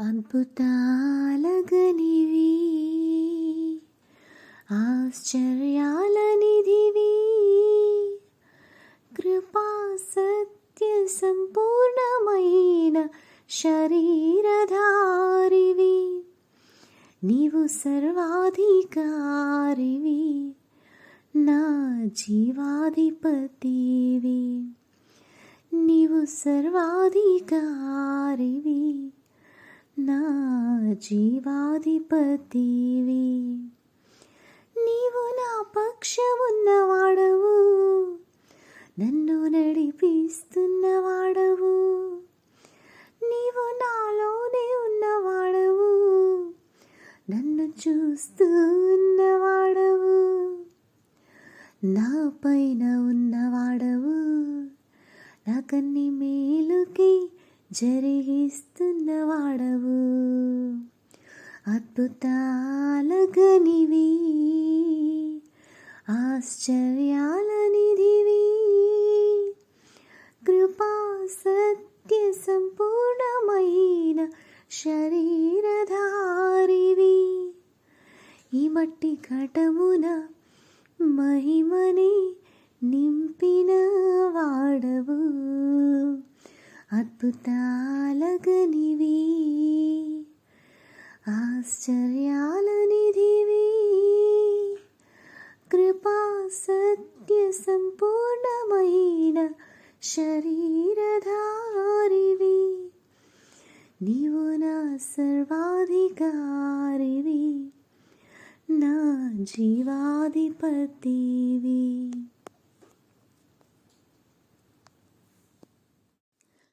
అద్భుతాలగనివి ఆశ్చర్యాల నిధివి కృపా సత్య సంపూర్ణమైన శరీరధారివి. నీవు సర్వాధికారివి నా జీవాధిపతివి. నీవు సర్వాధికారివి. జీవాధిపతివి. నీవు నా పక్షమున్నవాడవు. నన్ను నడిపిస్తున్నవాడవు. నీవు నాలోనే ఉన్నవాడవు. నన్ను చూస్తూ ఉన్నవాడవు నా పైన ఉన్నవాడవు. నాకన్ని మేలుకి జరిగిస్తున్నవాడవు. అద్భుతాలగనివి ఆశ్చర్యాల నిధివి కృపా సత్య సంపూర్ణమైన శరీరధారివి. ఈ మట్టి ఘటమున మహిమని నింపిన అద్భుతాలగనివి ఆశ్చర్యాల నిధివి కృపా సత్య సంపూర్ణమైన శరీరధారివి. నీవు నా సర్వాధికారివి నా జీవాధిపతివి.